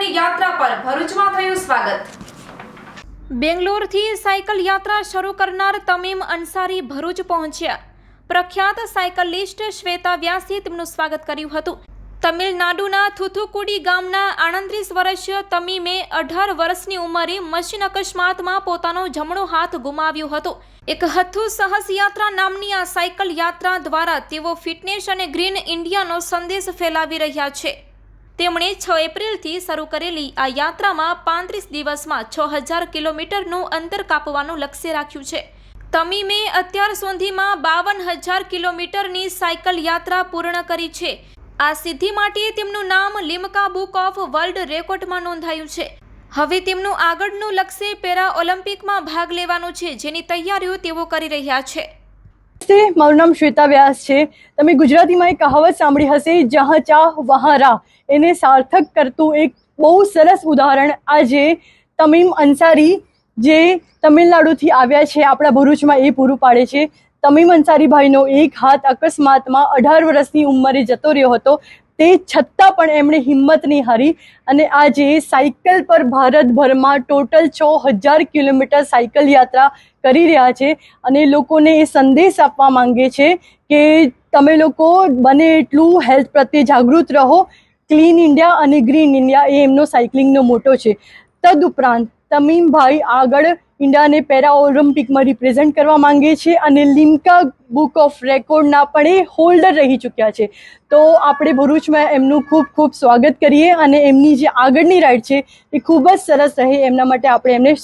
સાયકલની યાત્રા પર ભરૂચમાં થયું સ્વાગત. બેંગ્લોરથી સાયકલ યાત્રા શરૂ કરનાર તમીમ અંસારી ભરૂચ પહોંચ્યા. પ્રખ્યાત સાયકલિસ્ટ શ્વેતા વ્યાસે તેમનું સ્વાગત કર્યું હતું. તમિલનાડુના થુથુકુડી ગામના આણત્રીસ વર્ષીય તમીમે અઢાર વર્ષની ઉંમરે મશીન અકસ્માતમાં પોતાનો જમણો હાથ ગુમાવ્યો હતો. એક હથુ સહસયાત્રા નામની આ સાયકલ યાત્રા દ્વારા તેઓ ફિટનેસ અને ગ્રીન ઇન્ડિયાનો સંદેશ ફેલાવી રહ્યા છે. તેમણે છ એપ્રિલથી શરૂ કરેલી આ યાત્રામાં પાંત્રીસ દિવસમાં છ હજાર કિલોમીટરનું અંતર કાપવાનું લક્ષ્ય રાખ્યું છે. તમીમે અત્યાર સુધીમાં બાવન હજાર કિલોમીટરની સાયકલ યાત્રા પૂર્ણ કરી છે. આ સિદ્ધિ માટે તેમનું નામ લિમ્કા બુક ઓફ વર્લ્ડ રેકોર્ડમાં નોંધાયું છે. હવે તેમનું આગળનું લક્ષ્ય પેરા ઓલિમ્પિકમાં ભાગ લેવાનું છે, જેની તૈયારીઓ તેઓ કરી રહ્યા છે. નમસ્તે, મારું નામ શ્વેતા વ્યાસ છે. તમે ગુજરાતીમાં એક કહાવત સાંભળી હશે, જહાં ચાહ, વહાં રાહ. એને સાર્થક કરતું એક બહુ સરસ ઉદાહરણ આજે તમીમ અંસારી જે તમિલનાડુથી આવ્યા છે, આપણા ભરૂચમાં એ પૂરું પાડે છે. તમીમ અંસારીભાઈનો એક હાથ અકસ્માતમાં અઢાર વર્ષની ઉંમરે જતો રહ્યો હતો. તે છતાં પણ એમણે હિંમત નહીં હારી અને આજે સાયકલ પર ભારતભરમાં ટોટલ છ હજાર કિલોમીટર સાયકલ યાત્રા કરી રહ્યા છે અને લોકોને એ સંદેશ આપવા માંગે છે કે તમે લોકો બને એટલું હેલ્થ પ્રત્યે જાગૃત રહો. ક્લીન ઇન્ડિયા અને ગ્રીન ઇન્ડિયા એ એમનો સાયકલિંગનો મોટો છે. તદુપરાંત તમીમભાઈ આગળ ઇન્ડિયાને પેરા ઓલિમ્પિકમાં રિપ્રેઝેન્ટ કરવા માંગે છે અને લિમ્કા બુક ઓફ રેકોર્ડના પણ એ હોલ્ડર રહી ચૂક્યા છે. તો આપણે ભરૂચમાં એમનું ખૂબ ખૂબ સ્વાગત કરીએ અને એમની જે આગળની રાઈડ છે એ ખૂબ જ સરસ રહે, એમના માટે આપણે એમને